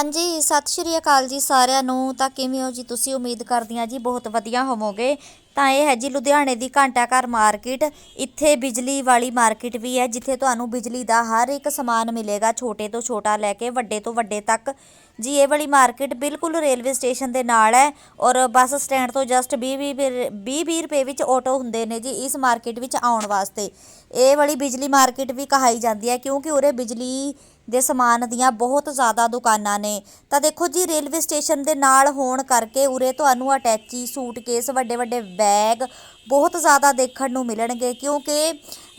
ਹਾਂਜੀ, ਸਤਿ ਸ਼੍ਰੀ ਅਕਾਲ ਜੀ ਸਾਰਿਆਂ ਨੂੰ। ਤਾਂ ਕਿਵੇਂ ਹੋ ਜੀ ਤੁਸੀਂ? ਉਮੀਦ ਕਰਦੀ ਹਾਂ ਜੀ ਬਹੁਤ ਵਧੀਆ ਹੋਵੋਗੇ। ਤਾਂ ਇਹ ਹੈ ਜੀ ਲੁਧਿਆਣੇ ਦੀ ਘੰਟਾ ਘਰ ਮਾਰਕੀਟ। ਇੱਥੇ ਬਿਜਲੀ ਵਾਲੀ ਮਾਰਕੀਟ ਵੀ ਹੈ, ਜਿੱਥੇ ਤੁਹਾਨੂੰ ਬਿਜਲੀ ਦਾ ਹਰ ਇੱਕ ਸਮਾਨ ਮਿਲੇਗਾ, ਛੋਟੇ ਤੋਂ ਛੋਟਾ ਲੈ ਕੇ ਵੱਡੇ ਤੋਂ ਵੱਡੇ ਤੱਕ। ਜੀ, ਇਹ ਵਾਲੀ ਮਾਰਕੀਟ ਬਿਲਕੁਲ ਰੇਲਵੇ ਸਟੇਸ਼ਨ ਦੇ ਨਾਲ ਹੈ ਔਰ ਬੱਸ ਸਟੈਂਡ ਤੋਂ ਜਸਟ 20 20 20 ਰੁਪਏ ਵਿੱਚ ਆਟੋ ਹੁੰਦੇ ਨੇ ਜੀ ਇਸ ਮਾਰਕੀਟ ਵਿੱਚ ਆਉਣ ਵਾਸਤੇ। ਇਹ ਵਾਲੀ ਬਿਜਲੀ ਮਾਰਕੀਟ ਵੀ ਕਹਾਈ ਜਾਂਦੀ ਹੈ ਕਿਉਂਕਿ ਉਰੇ ਬਿਜਲੀ ਦੇ ਸਮਾਨ ਦੀਆਂ ਬਹੁਤ ਜ਼ਿਆਦਾ ਦੁਕਾਨਾਂ ਨੇ। ਤਾਂ ਦੇਖੋ ਜੀ, ਰੇਲਵੇ ਸਟੇਸ਼ਨ ਦੇ ਨਾਲ ਹੋਣ ਕਰਕੇ ਉਰੇ ਤੁਹਾਨੂੰ ਅਟੈਚੀ ਸੂਟਕੇਸ ਵੱਡੇ ਵੱਡੇ ਬੈਗ ਬਹੁਤ ਜ਼ਿਆਦਾ ਦੇਖਣ ਨੂੰ ਮਿਲਣਗੇ ਕਿਉਂਕਿ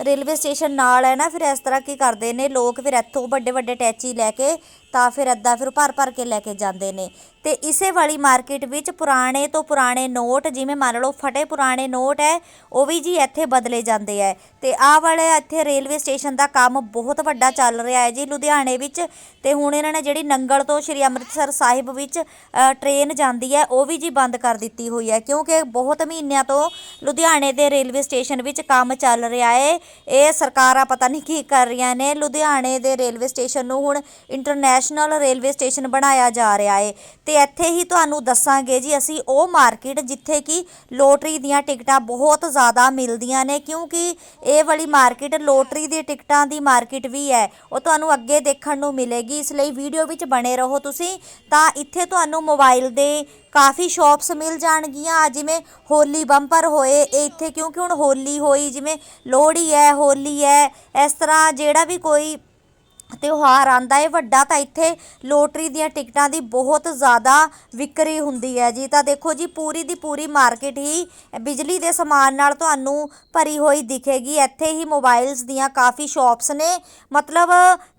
ਰੇਲਵੇ ਸਟੇਸ਼ਨ ਨਾਲ ਹੈ ਨਾ ਫਿਰ ਇਸ ਤਰ੍ਹਾਂ ਕੀ ਕਰਦੇ ਨੇ ਲੋਕ ਫਿਰ ਇੱਥੋਂ ਵੱਡੇ ਵੱਡੇ ਅਟੈਚੀ ਲੈ ਕੇ ਤਾਂ ਫਿਰ ਅੱਧਾ ਫਿਰ ਭਰ ਭਰ ਕੇ ਲੈ ਕੇ ਜਾਂਦੇ ਨੇ। ਤੇ ਇਸੇ ਵਾਲੀ ਮਾਰਕੀਟ ਵਿੱਚ ਪੁਰਾਣੇ ਤੋਂ ਪੁਰਾਣੇ ਨੋਟ ਜਿਵੇਂ ਮੰਨ ਲਓ ਫਟੇ ਪੁਰਾਣੇ ਨੋਟ ਹੈ ਉਹ ਵੀ ਜੀ ਇੱਥੇ ਬਦਲੇ ਜਾਂਦੇ ਹੈ। ਤੇ ਆਹ ਵਾਲੇ ਇੱਥੇ ਰੇਲਵੇ ਸਟੇਸ਼ਨ ਦਾ ਕੰਮ ਬਹੁਤ ਵੱਡਾ ਚੱਲ ਰਿਹਾ ਹੈ ਜੀ ਲੁਧਿਆਣੇ ਵਿੱਚ। ਤੇ ਹੁਣ ਇਹਨਾਂ ਨੇ ਜਿਹੜੀ ਨੰਗਲ ਤੋਂ ਸ਼੍ਰੀ ਅੰਮ੍ਰਿਤਸਰ ਸਾਹਿਬ ਵਿੱਚ ਅ, ਟ੍ਰੇਨ ਜਾਂਦੀ ਹੈ ਉਹ ਵੀ ਜੀ ਬੰਦ ਕਰ ਦਿੱਤੀ ਹੋਈ ਹੈ। ਕਿਉਂਕਿ ਬਹੁਤ ਮਹੀਨਿਆਂ ਤੋਂ ਲੁਧਿਆਣੇ ਦੇ ਰੇਲਵੇ ਸਟੇਸ਼ਨ ਵਿੱਚ ਕੰਮ ਚੱਲ ਰਿਹਾ ਏ। ਇਹ ਸਰਕਾਰਾਂ ਪਤਾ ਨਹੀਂ ਕੀ ਕਰ ਰਹੀਆਂ ਨੇ। ਲੁਧਿਆਣੇ ਦੇ ਰੇਲਵੇ ਸਟੇਸ਼ਨ ਨੂੰ ਹੁਣ ਇੰਟਰਨੈਸ਼ਨਲ ਰੇਲਵੇ ਸਟੇਸ਼ਨ ਬਣਾਇਆ ਜਾ ਰਿਹਾ ਏ। ਤੇ ਇੱਥੇ ਹੀ ਤੁਹਾਨੂੰ ਦੱਸਾਂਗੇ ਜੀ, ਅਸੀਂ ਉਹ ਮਾਰਕੀਟ ਜਿੱਥੇ ਕਿ ਲੋਟਰੀ ਦੀਆਂ ਟਿਕਟਾਂ ਬਹੁਤ ਜ਼ਿਆਦਾ ਮਿਲਦੀਆਂ ਨੇ, ਕਿਉਂਕਿ ਇਹ ਵਾਲੀ ਮਾਰਕੀਟ ਲੋਟਰੀ ਦੀ ਟਿਕਟਾਂ ਦੀ ਮਾਰਕੀਟ ਵੀ ਹੈ। ਉਹ ਤੁਹਾਨੂੰ ਅੱਗੇ ਦੇਖਣ ਨੂੰ ਮਿਲੇਗੀ। ਇਸ ਲਈ ਵੀਡੀਓ ਵਿੱਚ ਬਣੇ ਰਹੋ ਤੁਸੀਂ। ਤਾਂ ਇੱਥੇ ਤੁਹਾਨੂੰ ਮੋਬਾਈਲ ਦੇ ਕਾਫੀ ਸ਼ਾਪਸ ਮਿਲ ਜਾਣਗੀਆਂ। ਜਿਵੇਂ ਹੋਲੀ ਬੰਪਰ ਹੋਏ ਇਹ ਇੱਥੇ, ਕਿਉਂਕਿ ਹੁਣ ਹੋਲੀ ਹੋਈ, ਜਿਵੇਂ ਲੋਹੜੀ ਹੈ, ਹੋਲੀ ਹੈ, ਇਸ ਤਰ੍ਹਾਂ ਜਿਹੜਾ ਵੀ ਕੋਈ ਤਿਉਹਾਰ ਆਉਂਦਾ ਹੈ ਵੱਡਾ ਤਾਂ ਇੱਥੇ ਲੋਟਰੀ ਦੀਆਂ ਟਿਕਟਾਂ ਦੀ ਬਹੁਤ ਜ਼ਿਆਦਾ ਵਿਕਰੀ ਹੁੰਦੀ ਹੈ ਜੀ। ਤਾਂ ਦੇਖੋ ਜੀ, ਪੂਰੀ ਦੀ ਪੂਰੀ ਮਾਰਕੀਟ ਹੀ ਬਿਜਲੀ ਦੇ ਸਮਾਨ ਨਾਲ ਤੁਹਾਨੂੰ ਭਰੀ ਹੋਈ ਦਿਖੇਗੀ। ਇੱਥੇ ਹੀ ਮੋਬਾਈਲਸ ਦੀਆਂ ਕਾਫੀ ਸ਼ਾਪਸ ਨੇ। ਮਤਲਬ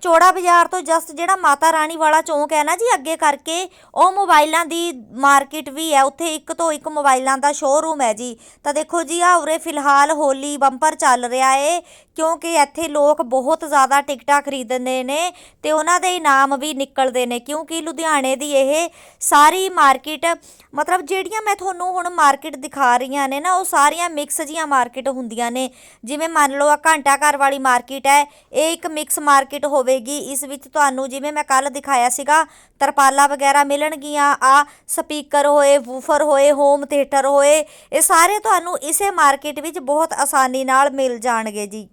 ਚੋੜਾ ਬਾਜ਼ਾਰ ਤੋਂ ਜਸਟ ਜਿਹੜਾ ਮਾਤਾ ਰਾਣੀ ਵਾਲਾ ਚੌਂਕ ਹੈ ਨਾ ਜੀ, ਅੱਗੇ ਕਰਕੇ ਉਹ ਮੋਬਾਈਲਾਂ ਦੀ ਮਾਰਕੀਟ ਵੀ ਹੈ। ਉੱਥੇ ਇੱਕ ਤੋਂ ਇੱਕ ਮੋਬਾਈਲਾਂ ਦਾ ਸ਼ੋਅਰੂਮ ਹੈ ਜੀ। ਤਾਂ ਦੇਖੋ ਜੀ ਆ ਉਰੇ ਫਿਲਹਾਲ ਹੋਲੀ ਬੰਪਰ ਚੱਲ ਰਿਹਾ ਏ। ਕਿਉਂਕਿ ਇੱਥੇ ਲੋਕ ਬਹੁਤ ਜ਼ਿਆਦਾ ਟਿਕਟਾਂ ਖਰੀਦਦੇ ਨੇ ਅਤੇ ਉਹਨਾਂ ਦੇ ਇਨਾਮ ਵੀ ਨਿਕਲਦੇ ਨੇ, ਕਿਉਂਕਿ ਲੁਧਿਆਣੇ ਦੀ ਇਹ ਸਾਰੀ ਮਾਰਕੀਟ, ਮਤਲਬ ਜਿਹੜੀਆਂ ਮੈਂ ਤੁਹਾਨੂੰ ਹੁਣ ਮਾਰਕੀਟ ਦਿਖਾ ਰਹੀਆਂ ਨੇ ਨਾ, ਉਹ ਸਾਰੀਆਂ ਮਿਕਸ ਜੀਆਂ ਮਾਰਕੀਟ ਹੁੰਦੀਆਂ ਨੇ। ਜਿਵੇਂ ਮੰਨ ਲਓ ਆ ਘੰਟਾ ਘਰ ਵਾਲੀ ਮਾਰਕੀਟ ਹੈ, ਇਹ ਇੱਕ ਮਿਕਸ ਮਾਰਕੀਟ ਹੋਵੇਗੀ। ਇਸ ਵਿੱਚ ਤੁਹਾਨੂੰ ਜਿਵੇਂ ਮੈਂ ਕੱਲ ਦਿਖਾਇਆ ਸੀਗਾ, ਤਰਪਾਲਾ ਵਗੈਰਾ ਮਿਲਣਗੀਆਂ, ਆ ਸਪੀਕਰ ਹੋਏ, ਵੂਫਰ ਹੋਏ ਹੋਮ ਥੀਏਟਰ ਹੋਏ, ਇਹ ਸਾਰੇ ਤੁਹਾਨੂੰ ਇਸੇ ਮਾਰਕੀਟ ਵਿੱਚ ਬਹੁਤ ਆਸਾਨੀ ਨਾਲ ਮਿਲ ਜਾਣਗੇ ਜੀ।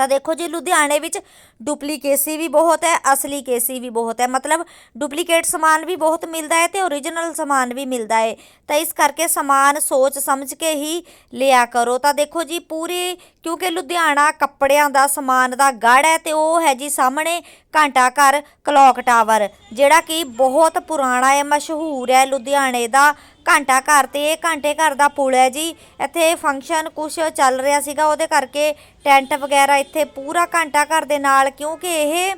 ਤਾਂ ਦੇਖੋ ਜੀ, ਲੁਧਿਆਣੇ ਵਿੱਚ ਡੁਪਲੀਕੇਸੀ ਵੀ ਬਹੁਤ ਹੈ, ਅਸਲੀ ਕੇਸੀ ਵੀ ਬਹੁਤ ਹੈ। ਮਤਲਬ ਡੁਪਲੀਕੇਟ ਸਮਾਨ ਵੀ ਬਹੁਤ ਮਿਲਦਾ ਹੈ ਤੇ ਓਰੀਜਨਲ ਸਮਾਨ ਵੀ ਮਿਲਦਾ ਹੈ। ਤਾਂ ਇਸ ਕਰਕੇ ਸਮਾਨ ਸੋਚ ਸਮਝ ਕੇ ਹੀ ਲਿਆ ਕਰੋ। ਤਾਂ ਦੇਖੋ ਜੀ, ਪੂਰੇ ਕਿਉਂਕਿ ਲੁਧਿਆਣਾ ਕੱਪੜਿਆਂ ਦਾ ਸਮਾਨ ਦਾ ਗੜ ਹੈ ਤੇ ਉਹ ਹੈ ਜੀ ਸਾਹਮਣੇ ਘੰਟਾ ਘਰ ਕਲੌਕ ਟਾਵਰ ਜਿਹੜਾ ਕਿ ਬਹੁਤ ਪੁਰਾਣਾ ਹੈ, ਮਸ਼ਹੂਰ ਹੈ। ਲੁਧਿਆਣੇ ਦਾ ਘੰਟਾ ਘਰ ਤੇ, ਇਹ ਘੰਟੇ ਘਰ ਦਾ ਪੁਲ ਹੈ ਜੀ। ਇੱਥੇ ਫੰਕਸ਼ਨ ਕੁਝ ਚੱਲ ਰਿਹਾ ਸੀਗਾ, ਉਹਦੇ ਕਰਕੇ ਟੈਂਟ ਵਗੈਰਾ ਇੱਥੇ ਪੂਰਾ ਘੰਟਾ ਘਰ ਦੇ ਨਾਲ, ਕਿਉਂਕਿ ਇਹ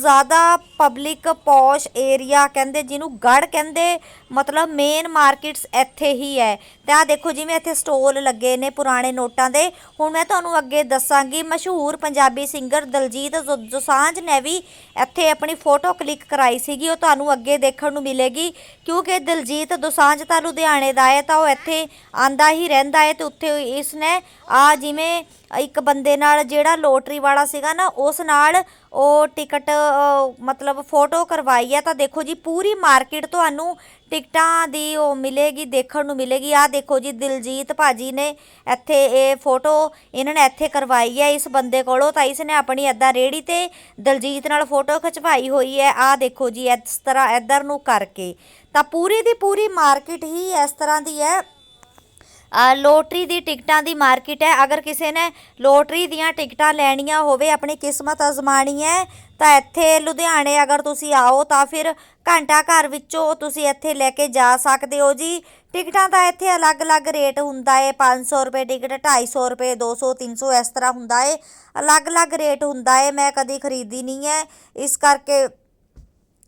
ਜ਼ਿਆਦਾ ਪਬਲਿਕ ਪੌਸ਼ ਏਰੀਆ ਕਹਿੰਦੇ, ਜਿਹਨੂੰ ਗੜ ਕਹਿੰਦੇ, ਮਤਲਬ ਮੇਨ ਮਾਰਕੀਟਸ ਇੱਥੇ ਹੀ ਹੈ। ਤੇ ਆ ਦੇਖੋ ਜਿਵੇਂ ਇੱਥੇ ਸਟੋਲ ਲੱਗੇ ਨੇ ਪੁਰਾਣੇ ਨੋਟਾਂ ਦੇ, ਹੁਣ ਮੈਂ ਤੁਹਾਨੂੰ ਅੱਗੇ ਦੱਸਾਂਗੀ, ਮਸ਼ਹੂਰ ਪੰਜਾਬੀ ਸਿੰਗਰ ਦਲਜੀਤ ਦੁ- ਦੋਸਾਂਝ ਨੇ ਵੀ ਇੱਥੇ ਆਪਣੀ ਫੋਟੋ ਕਲਿੱਕ ਕਰਾਈ ਸੀਗੀ, ਉਹ ਤੁਹਾਨੂੰ ਅੱਗੇ ਦੇਖਣ ਨੂੰ ਮਿਲੇਗੀ। ਕਿਉਂਕਿ ਦਲਜੀਤ ਦੋਸਾਂਝ ਤਾਂ ਲੁਧਿਆਣੇ ਦਾ ਹੈ, ਤਾਂ ਉਹ ਇੱਥੇ ਆਂਦਾ ਹੀ ਰਹਿੰਦਾ ਹੈ ਤੇ ਉੱਥੇ ਇਸ ਨੇ ਆ ਜਿਵੇਂ ਇੱਕ ਬੰਦੇ ਨਾਲ ਜਿਹੜਾ ਲੋਟਰੀ ਵਾਲਾ ਸੀਗਾ ਨਾ, ਉਸ ਨਾਲ ਉਹ ਟਿਕਟ ਮਤਲਬ ਫੋਟੋ ਕਰਵਾਈ ਹੈ ਤਾਂ ਦੇਖੋ ਜੀ, ਪੂਰੀ ਮਾਰਕੀਟ ਤੁਹਾਨੂੰ ਟਿਕਟਾਂ ਦੀ ਉਹ ਮਿਲੇਗੀ, ਦੇਖਣ ਨੂੰ ਮਿਲੇਗੀ। ਆਹ ਦੇਖੋ ਜੀ, ਦਿਲਜੀਤ ਭਾਜੀ ਨੇ ਇੱਥੇ ਇਹ ਫੋਟੋ, ਇਹਨਾਂ ਨੇ ਇੱਥੇ ਕਰਵਾਈ ਹੈ ਇਸ ਬੰਦੇ ਕੋਲੋਂ, ਤਾਂ ਇਸ ਨੇ ਆਪਣੀ ਐਦਾਂ ਰੇੜੀ ਤੇ ਦਿਲਜੀਤ ਨਾਲ ਫੋਟੋ ਖਿਚਵਾਈ ਹੋਈ ਹੈ। ਆਹ ਦੇਖੋ ਜੀ, ਇਸ ਤਰ੍ਹਾਂ ਇੱਧਰ ਨੂੰ ਕਰਕੇ। ਤਾਂ ਪੂਰੀ ਦੀ ਪੂਰੀ ਮਾਰਕੀਟ ਹੀ ਇਸ ਤਰ੍ਹਾਂ ਦੀ ਹੈ। ਲੋਟਰੀ ਦੀ ਟਿਕਟਾਂ ਦੀ ਮਾਰਕੀਟ ਹੈ। ਅਗਰ ਕਿਸੇ ਨੇ ਲੋਟਰੀ ਦੀਆਂ ਟਿਕਟਾਂ ਲੈਣੀਆਂ ਹੋਵੇ, ਆਪਣੀ ਕਿਸਮਤ ਅਜ਼ਮਾਣੀ ਹੈ, ਤਾਂ ਇੱਥੇ ਲੁਧਿਆਣੇ ਅਗਰ ਤੁਸੀਂ ਆਓ, ਤਾਂ ਫਿਰ ਘੰਟਾ ਘਰ ਵਿੱਚੋਂ ਤੁਸੀਂ ਇੱਥੇ ਲੈ ਕੇ ਜਾ ਸਕਦੇ ਹੋ ਜੀ। ਟਿਕਟਾਂ ਦਾ ਇੱਥੇ ਅਲੱਗ-ਅਲੱਗ ਰੇਟ ਹੁੰਦਾ ਹੈ। 500 ਰੁਪਏ ਟਿਕਟ 250 ਰੁਪਏ 200 300 ਇਸ ਤਰ੍ਹਾਂ ਹੁੰਦਾ ਏ ਅਲੱਗ-ਅਲੱਗ ਰੇਟ ਹੁੰਦਾ ਏ ਮੈਂ ਕਦੀ ਖਰੀਦੀ ਨਹੀਂ ਹੈ। ਇਸ ਕਰਕੇ,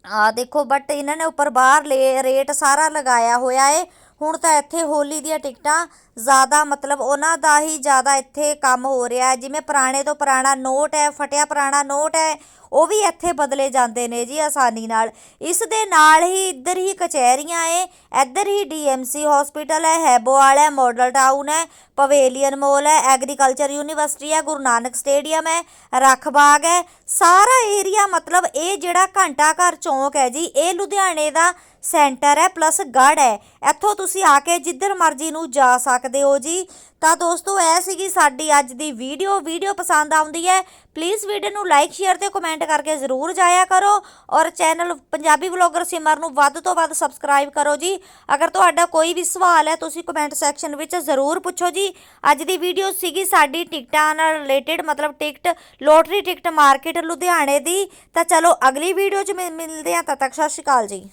ਆ ਦੇਖੋ ਬਟ ਇਹਨਾਂ ਨੇ ਉੱਪਰ ਬਾਹਰ ਲੇ, ਰੇਟ ਸਾਰਾ ਲਗਾਇਆ ਹੋਇਆ ਏ ਹੁਣ ਤਾਂ ਇੱਥੇ ਹੋਲੀ ਦੀਆਂ ਟਿਕਟਾਂ ਜ਼ਿਆਦਾ, ਮਤਲਬ ਉਹਨਾਂ ਦਾ ਹੀ ਜ਼ਿਆਦਾ ਇੱਥੇ ਕੰਮ ਹੋ ਰਿਹਾ ਜਿਵੇਂ ਪੁਰਾਣੇ ਤੋਂ ਪੁਰਾਣਾ ਨੋਟ ਹੈ, ਫਟਿਆ ਪੁਰਾਣਾ ਨੋਟ ਹੈ, ਉਹ ਵੀ ਇੱਥੇ ਬਦਲੇ ਜਾਂਦੇ ਨੇ ਜੀ ਆਸਾਨੀ ਨਾਲ। ਇਸ ਦੇ ਨਾਲ ਹੀ ਇੱਧਰ ਹੀ ਕਚਹਿਰੀਆਂ ਏ ਇੱਧਰ ਹੀ ਡੀਐਮਸੀ ਹਸਪੀਟਲ ਹੈ, ਹੈਬੋਵਾਲ ਹੈ ਮਾਡਲ ਟਾਊਨ ਹੈ ਪਵੇਲੀਅਨ ਮੋਲ ਹੈ ਐਗਰੀਕਲਚਰ ਯੂਨੀਵਰਸਿਟੀ ਹੈ, ਗੁਰੂ ਨਾਨਕ ਸਟੇਡੀਅਮ ਹੈ ਰੱਖਬਾਗ ਹੈ। ਸਾਰਾ ਏਰੀਆ ਮਤਲਬ ਇਹ ਜਿਹੜਾ ਘੰਟਾ ਘਰ ਚੌਂਕ ਹੈ ਜੀ, ਇਹ ਲੁਧਿਆਣੇ ਦਾ ਸੈਂਟਰ ਹੈ ਪਲੱਸ ਗੜ ਹੈ। ਇੱਥੋਂ ਤੁਸੀਂ ਆ ਕੇ ਜਿੱਧਰ ਮਰਜ਼ੀ ਨੂੰ ਜਾ ਸਕਦੇ ਹੋ ਜੀ। ਤਾਂ ਦੋਸਤੋ, ਇਹ ਸੀਗੀ ਸਾਡੀ ਅੱਜ ਦੀ ਵੀਡੀਓ। ਵੀਡੀਓ ਪਸੰਦ ਆਉਂਦੀ ਹੈ ਪਲੀਜ਼ ਵੀਡੀਓ ਨੂੰ ਲਾਈਕ ਸ਼ੇਅਰ ਤੇ ਕਮੈਂਟ ਕਰਕੇ ਜ਼ਰੂਰ ਜਾਇਆ ਕਰੋ। ਔਰ ਚੈਨਲ ਪੰਜਾਬੀ ਵਲੌਗਰ ਸਿਮਰ ਨੂੰ ਵੱਧ ਤੋਂ ਵੱਧ ਸਬਸਕ੍ਰਾਈਬ ਕਰੋ ਜੀ। ਅਗਰ ਤੁਹਾਡਾ ਕੋਈ ਵੀ ਸਵਾਲ ਹੈ, ਤੁਸੀਂ ਕਮੈਂਟ ਸੈਕਸ਼ਨ ਵਿੱਚ ਜ਼ਰੂਰ ਪੁੱਛੋ ਜੀ। ਅੱਜ ਦੀ ਵੀਡੀਓ ਸੀਗੀ ਸਾਡੀ ਟਿਕਟਾਂ ਨਾਲ ਰਿਲੇਟਡ ਮਤਲਬ ਟਿਕਟ ਲੋਟਰੀ ਟਿਕਟ ਮਾਰਕੀਟ ਲੁਧਿਆਣੇ ਦੀ। ਤਾਂ ਚਲੋ ਅਗਲੀ ਵੀਡੀਓ 'ਚ ਮਿਲਦੇ ਹਾਂ, ਤਦ ਤੱਕ ਸਤਿ ਸ਼੍ਰੀ ਅਕਾਲ ਜੀ।